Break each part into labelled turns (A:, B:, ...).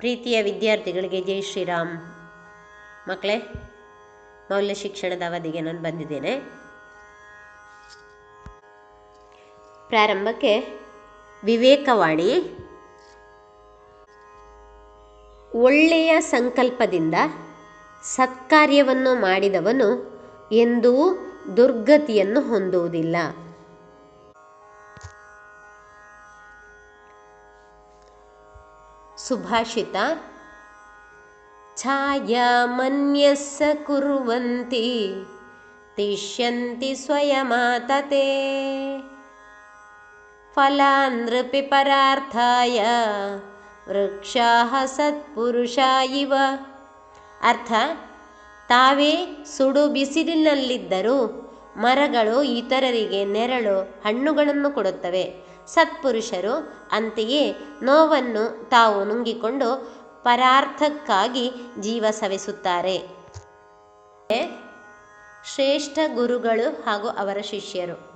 A: ಪ್ರೀತಿಯ ವಿದ್ಯಾರ್ಥಿಗಳಿಗೆ ಜೈ ಶ್ರೀರಾಮ್. ಮಕ್ಕಳೇ, ಮೌಲ್ಯ ಶಿಕ್ಷಣದ ಅವಧಿಗೆ ನಾನು ಬಂದಿದ್ದೇನೆ. ಪ್ರಾರಂಭಕ್ಕೆ ವಿವೇಕವಾಣಿ, ಒಳ್ಳೆಯ ಸಂಕಲ್ಪದಿಂದ ಸತ್ಕಾರ್ಯವನ್ನು ಮಾಡಿದವನು ಎಂದೂ ದುರ್ಗತಿಯನ್ನು ಹೊಂದುವುದಿಲ್ಲ. ಸುಭಾಷಿತ. ಛಾಯಾಮನ್ಯಸ್ಸ ಕುರ್ವಂತಿ, ತಿಷ್ಯಂತಿ ಸ್ವಯಮಾತತೆ. ಫಲಾನೃಪಿ ಪರಾರ್ಥಾಯ, ವೃಕ್ಷಾಹ ಸತ್ಪುರುಷ ಇವ ಅರ್ಥ, ತಾವೇ ಸುಡು ಬಿಸಿಲಿನಲ್ಲಿದ್ದರೂ ಮರಗಳು ಇತರರಿಗೆ ನೆರಳು ಹಣ್ಣುಗಳನ್ನು ಕೊಡುತ್ತವೆ. ಸತ್ಪುರುಷರು ಅಂತೆಯೇ ನೋವನ್ನು ತಾವು ನುಂಗಿಕೊಂಡು ಪರಾರ್ಥಕ್ಕಾಗಿ ಜೀವ ಸವೆಸುತ್ತಾರೆ. ಶ್ರೇಷ್ಠ ಗುರುಗಳು ಹಾಗೂ ಅವರ ಶಿಷ್ಯರು.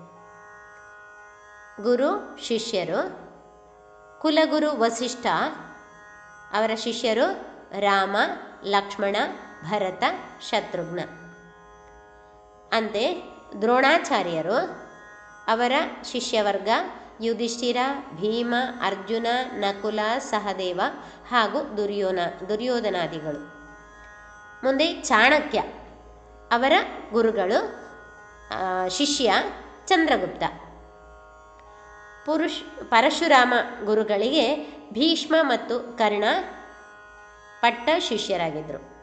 A: ಗುರು, ಶಿಷ್ಯರು. ಕುಲಗುರು ವಸಿಷ್ಠ. ಅವರ ಶಿಷ್ಯರು ರಾಮ, ಲಕ್ಷ್ಮಣ, ಭರತ, ಶತ್ರುಘ್ನ. ಅಂತೆ ದ್ರೋಣಾಚಾರ್ಯರು. ಅವರ ಶಿಷ್ಯವರ್ಗ ಯುಧಿಷ್ಠಿರ, ಭೀಮ, ಅರ್ಜುನ, ನಕುಲ, ಸಹದೇವ ಹಾಗೂ ದುರ್ಯೋನ, ದುರ್ಯೋಧನಾದಿಗಳು. ಮುಂದೆ ಚಾಣಕ್ಯ. ಅವರ ಗುರುಗಳು ಶಿಷ್ಯ ಚಂದ್ರಗುಪ್ತ. ಪುರುಷ್, ಪರಶುರಾಮ ಗುರುಗಳಿಗೆ ಭೀಷ್ಮ ಮತ್ತು ಕರ್ಣ ಪಟ್ಟ ಶಿಷ್ಯರಾಗಿದ್ದರು.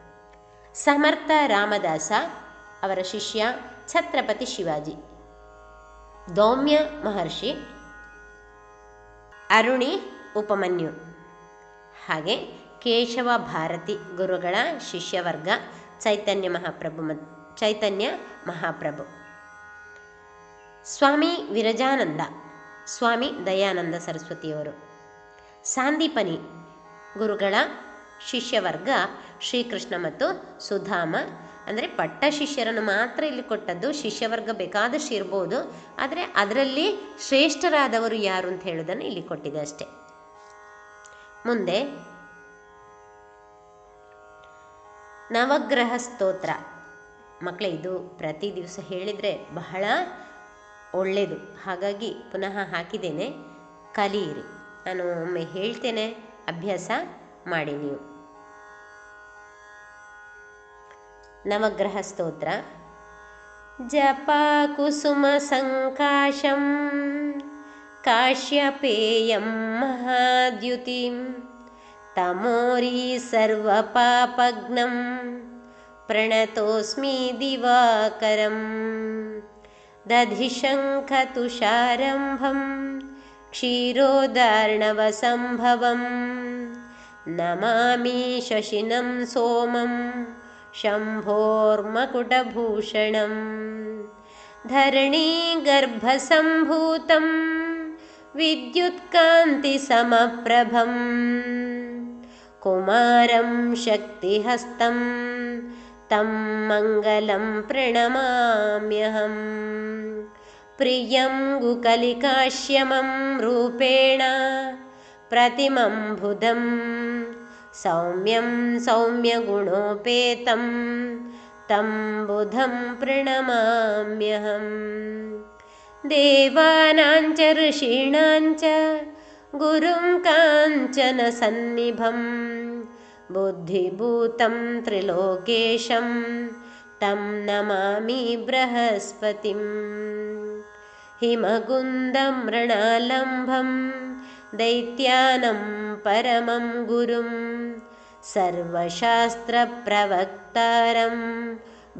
A: ಸಮರ್ಥ ರಾಮದಾಸ ಅವರ ಶಿಷ್ಯ ಛತ್ರಪತಿ ಶಿವಾಜಿ. ದೌಮ್ಯ ಮಹರ್ಷಿ ಅರುಣಿ ಉಪಮನ್ಯು. ಹಾಗೆ ಕೇಶವ ಭಾರತಿ ಗುರುಗಳ ಶಿಷ್ಯವರ್ಗ ಚೈತನ್ಯ ಮಹಾಪ್ರಭು ಚೈತನ್ಯ ಮಹಾಪ್ರಭು. ಸ್ವಾಮಿ ವಿರಜಾನಂದ, ಸ್ವಾಮಿ ದಯಾನಂದ ಸರಸ್ವತಿಯವರು. ಸಾಂದೀಪನಿ ಗುರುಗಳ ಶಿಷ್ಯವರ್ಗ ಶ್ರೀಕೃಷ್ಣ ಮತ್ತು ಸುಧಾಮ ಅಂದರೆ ಪಟ್ಟ ಶಿಷ್ಯರನ್ನು ಮಾತ್ರ ಇಲ್ಲಿ ಕೊಟ್ಟದ್ದು ಶಿಷ್ಯವರ್ಗ ಬೇಕಾದಷ್ಟು ಇರ್ಬೋದು. ಆದರೆ ಅದರಲ್ಲಿ ಶ್ರೇಷ್ಠರಾದವರು ಯಾರು ಅಂತ ಹೇಳೋದನ್ನು ಇಲ್ಲಿ ಕೊಟ್ಟಿದೆ ಅಷ್ಟೆ. ಮುಂದೆ, ನವಗ್ರಹ ಸ್ತೋತ್ರ. ಮಕ್ಕಳೇ ಇದು ಪ್ರತಿ ದಿವಸ ಹೇಳಿದರೆ ಬಹಳ ಒಳ್ಳೆಯದು ಹಾಗಾಗಿ ಪುನಃ ಹಾಕಿದ್ದೇನೆ. ಕಲಿಯಿರಿ. ನಾನು ಒಮ್ಮೆ ಹೇಳ್ತೇನೆ. ಅಭ್ಯಾಸ ಮಾಡಿ ನೀವು. नवग्रहस्तोत्र जपाकुसुमसङ्काशं काश्यपेयं महाद्युतिं तमोरी सर्वपापग्नं प्रणतोऽस्मि दिवाकरं दधिशङ्खतुषारम्भं क्षीरोदार्णवसम्भवं नमामि शशिनं सोमम्। शम्भोर्मकुटभूषणं धरणीगर्भसम्भूतं विद्युत्कान्तिसमप्रभं कुमारं शक्तिहस्तं। तं मङ्गलं प्रणमाम्यहम्। प्रियं गुकलिकाश्यमं रूपेण। प्रतिमं बुधं सौम्यं सौम्यगुणोपेतं तं बुधं प्रणमाम्यहं। देवानां च ऋषीणां च गुरुं काञ्चनसन्निभं बुद्धिभूतं त्रिलोकेशं तं नमामि बृहस्पतिम् हिमगुन्दं मृणालम्भं दैत्यानं परमं गुरुं सर्वशास्त्रप्रवक्तारं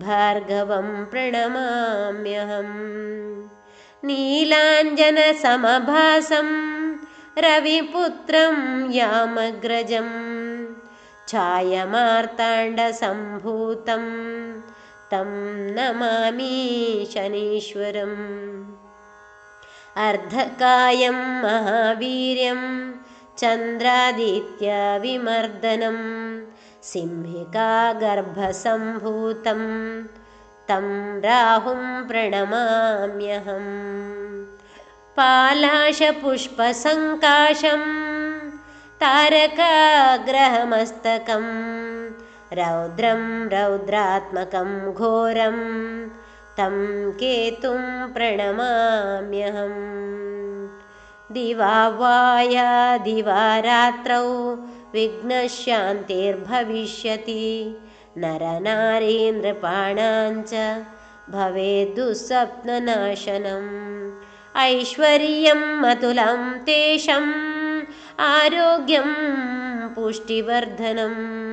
A: भार्गवं प्रणमाम्यहम् नीलाञ्जनसमभासं रविपुत्रं यामग्रजं छायमार्ताण्डसम्भूतं तं नमामि शनीश्वरम् अर्धकायं महावीर्यं चन्द्रादित्यविमर्दनं सिंहिकागर्भसम्भूतं तं राहुं प्रणमाम्यहम् पालाशपुष्पसङ्काशं तारकाग्रहमस्तकं रौद्रं रौद्रात्मकं घोरं तं केतुं प्रणमाम्यहम्। दिवा वाया दिवा रात्रौ विघ्नशान्तिर्भविष्यति। नरनारीन्द्रपाणाञ्च भवेद्दुःस्वप्ननाशनम् ऐश्वर्यम् अतुलं तेषाम् आरोग्यं पुष्टिवर्धनम्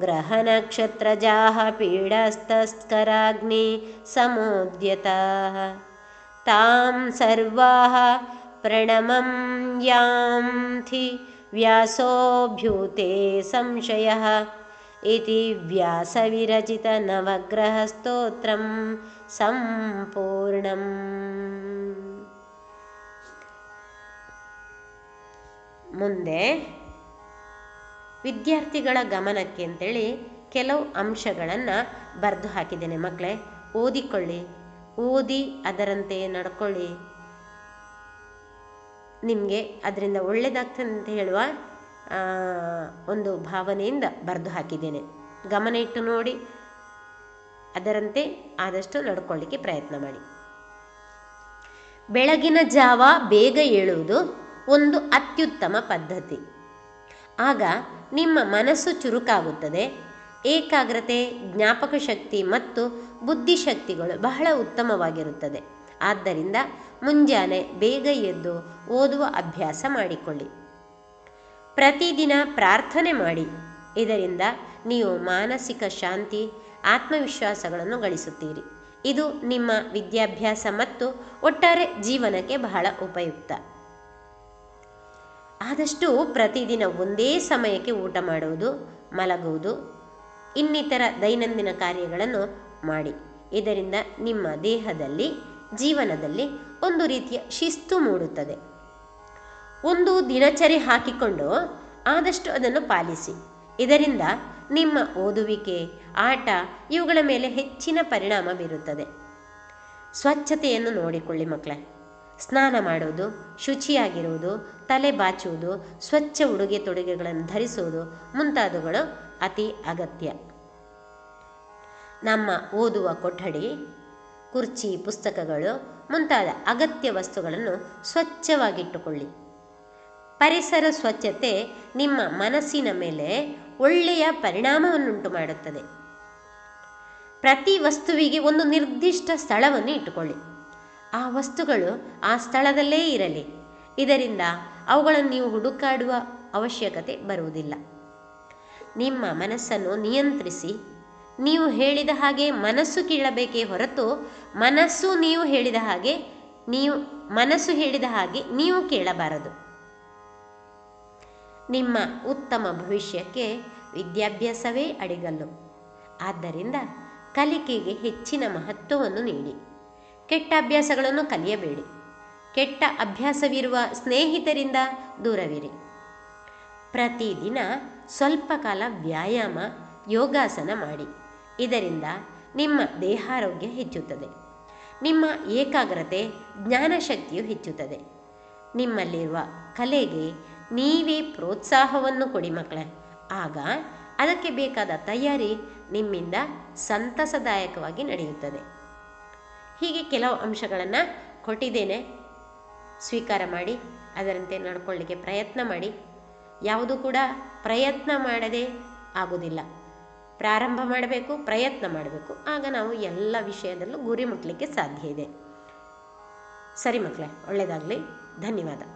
A: ग्रहनक्षत्रजाः पीडस्तस्कराग्नि समुद्यताः। तां सर्वाः प्रणमं यान्ति व्यासोऽभ्युते संशयः। इति व्यासविरचितनवग्रहस्तोत्रं सम्पूर्णम्। ಮುಂದೆ ವಿದ್ಯಾರ್ಥಿಗಳ ಗಮನಕ್ಕೆ ಅಂತೇಳಿ ಕೆಲವು ಅಂಶಗಳನ್ನು ಬರೆದು ಹಾಕಿದ್ದೇನೆ ಮಕ್ಕಳೇ ಓದಿಕೊಳ್ಳಿ. ಓದಿ ಅದರಂತೆ ನಡ್ಕೊಳ್ಳಿ. ನಿಮಗೆ ಅದರಿಂದ ಒಳ್ಳೆಯದಾಗ್ತದೆ ಅಂತ ಹೇಳುವ ಒಂದು ಭಾವನೆಯಿಂದ ಬರೆದು ಹಾಕಿದ್ದೇನೆ. ಗಮನ ಇಟ್ಟು ನೋಡಿ. ಅದರಂತೆ ಆದಷ್ಟು ನಡ್ಕೊಳ್ಳಿಕ್ಕೆ ಪ್ರಯತ್ನ ಮಾಡಿ. ಬೆಳಗಿನ ಜಾವ ಬೇಗ ಏಳುವುದು ಒಂದು ಅತ್ಯುತ್ತಮ ಪದ್ಧತಿ. ಆಗ ನಿಮ್ಮ ಮನಸ್ಸು ಚುರುಕಾಗುತ್ತದೆ. ಏಕಾಗ್ರತೆ, ಜ್ಞಾಪಕ ಶಕ್ತಿ ಮತ್ತು ಬುದ್ಧಿಶಕ್ತಿಗಳು ಬಹಳ ಉತ್ತಮವಾಗಿರುತ್ತದೆ. ಆದ್ದರಿಂದ ಮುಂಜಾನೆ ಬೇಗ ಎದ್ದು ಓದುವ ಅಭ್ಯಾಸ ಮಾಡಿಕೊಳ್ಳಿ. ಪ್ರತಿದಿನ ಪ್ರಾರ್ಥನೆ ಮಾಡಿ. ಇದರಿಂದ ನೀವು ಮಾನಸಿಕ ಶಾಂತಿ, ಆತ್ಮವಿಶ್ವಾಸಗಳನ್ನು ಗಳಿಸುತ್ತೀರಿ. ಇದು ನಿಮ್ಮ ವಿದ್ಯಾಭ್ಯಾಸ ಮತ್ತು ಒಟ್ಟಾರೆ ಜೀವನಕ್ಕೆ ಬಹಳ ಉಪಯುಕ್ತ. ಆದಷ್ಟು ಪ್ರತಿದಿನ ಒಂದೇ ಸಮಯಕ್ಕೆ ಊಟ ಮಾಡುವುದು, ಮಲಗುವುದು, ಇನ್ನಿತರ ದೈನಂದಿನ ಕಾರ್ಯಗಳನ್ನು ಮಾಡಿ. ಇದರಿಂದ ನಿಮ್ಮ ದೇಹದಲ್ಲಿ, ಜೀವನದಲ್ಲಿ ಒಂದು ರೀತಿಯ ಶಿಸ್ತು ಮೂಡುತ್ತದೆ. ಒಂದು ದಿನಚರಿ ಹಾಕಿಕೊಂಡು ಆದಷ್ಟು ಅದನ್ನು ಪಾಲಿಸಿ. ಇದರಿಂದ ನಿಮ್ಮ ಓದುವಿಕೆ, ಆಟ, ಇವುಗಳ ಮೇಲೆ ಹೆಚ್ಚಿನ ಪರಿಣಾಮ ಬೀರುತ್ತದೆ. ಸ್ವಚ್ಛತೆಯನ್ನು ನೋಡಿಕೊಳ್ಳಿ ಮಕ್ಕಳೇ. ಸ್ನಾನ ಮಾಡುವುದು ಶುಚಿಯಾಗಿರುವುದು, ತಲೆ ಬಾಚುವುದು, ಸ್ವಚ್ಛ ಉಡುಗೆ ತೊಡುಗೆಗಳನ್ನು ಧರಿಸುವುದು ಮುಂತಾದವುಗಳು ಅತಿ ಅಗತ್ಯ. ನಮ್ಮ ಓದುವ ಕೊಠಡಿ, ಕುರ್ಚಿ, ಪುಸ್ತಕಗಳು ಮುಂತಾದ ಅಗತ್ಯ ವಸ್ತುಗಳನ್ನು ಸ್ವಚ್ಛವಾಗಿಟ್ಟುಕೊಳ್ಳಿ. ಪರಿಸರ ಸ್ವಚ್ಛತೆ ನಿಮ್ಮ ಮನಸ್ಸಿನ ಮೇಲೆ ಒಳ್ಳೆಯ ಪರಿಣಾಮವನ್ನುಂಟು ಮಾಡುತ್ತದೆ. ಪ್ರತಿ ವಸ್ತುವಿಗೆ ಒಂದು ನಿರ್ದಿಷ್ಟ ಸ್ಥಳವನ್ನು ಇಟ್ಟುಕೊಳ್ಳಿ. ಆ ವಸ್ತುಗಳು ಆ ಸ್ಥಳದಲ್ಲೇ ಇರಲಿ. ಇದರಿಂದ ಅವುಗಳನ್ನು ನೀವು ಹುಡುಕಾಡುವ ಅವಶ್ಯಕತೆ ಬರುವುದಿಲ್ಲ. ನಿಮ್ಮ ಮನಸ್ಸನ್ನು ನಿಯಂತ್ರಿಸಿ. ನೀವು ಹೇಳಿದ ಹಾಗೆ ಮನಸ್ಸು ಕೇಳಬೇಕೇ ಹೊರತು ಮನಸ್ಸು ನೀವು ಹೇಳಿದ ಹಾಗೆ ನೀವು, ಮನಸ್ಸು ಹೇಳಿದ ಹಾಗೆ ನೀವು ಕೇಳಬಾರದು. ನಿಮ್ಮ ಉತ್ತಮ ಭವಿಷ್ಯಕ್ಕೆ ವಿದ್ಯಾಭ್ಯಾಸವೇ ಅಡಿಗಲ್ಲು. ಆದ್ದರಿಂದ ಕಲಿಕೆಗೆ ಹೆಚ್ಚಿನ ಮಹತ್ವವನ್ನು ನೀಡಿ. ಕೆಟ್ಟ ಅಭ್ಯಾಸಗಳನ್ನು ಕಲಿಯಬೇಡಿ. ಕೆಟ್ಟ ಅಭ್ಯಾಸವಿರುವ ಸ್ನೇಹಿತರಿಂದ ದೂರವಿರಿ. ಪ್ರತಿದಿನ ಸ್ವಲ್ಪ ಕಾಲ ವ್ಯಾಯಾಮ, ಯೋಗಾಸನ ಮಾಡಿ. ಇದರಿಂದ ನಿಮ್ಮ ದೇಹಾರೋಗ್ಯ ಹೆಚ್ಚುತ್ತದೆ. ನಿಮ್ಮ ಏಕಾಗ್ರತೆ, ಜ್ಞಾನಶಕ್ತಿಯು ಹೆಚ್ಚುತ್ತದೆ. ನಿಮ್ಮಲ್ಲಿರುವ ಕಲೆಗೆ ನೀವೇ ಪ್ರೋತ್ಸಾಹವನ್ನು ಕೊಡಿ ಮಕ್ಕಳೇ. ಆಗ ಅದಕ್ಕೆ ಬೇಕಾದ ತಯಾರಿ ನಿಮ್ಮಿಂದ ಸಂತಸದಾಯಕವಾಗಿ ನಡೆಯುತ್ತದೆ. ಹೀಗೆ ಕೆಲವು ಅಂಶಗಳನ್ನು ಕೊಟ್ಟಿದ್ದೇನೆ. ಸ್ವೀಕಾರ ಮಾಡಿ, ಅದರಂತೆ ನಡ್ಕೊಳ್ಳಿಕ್ಕೆ ಪ್ರಯತ್ನ ಮಾಡಿ. ಯಾವುದು ಕೂಡ ಪ್ರಯತ್ನ ಮಾಡದೆ ಆಗೋದಿಲ್ಲ ಪ್ರಾರಂಭ ಮಾಡಬೇಕು, ಪ್ರಯತ್ನ ಮಾಡಬೇಕು. ಆಗ ನಾವು ಎಲ್ಲ ವಿಷಯದಲ್ಲೂ ಗುರಿ ಮುಟ್ಟಲಿಕ್ಕೆ ಸಾಧ್ಯ ಇದೆ. ಸರಿ ಮಕ್ಕಳೇ ಒಳ್ಳೆಯದಾಗಲಿ ಧನ್ಯವಾದ.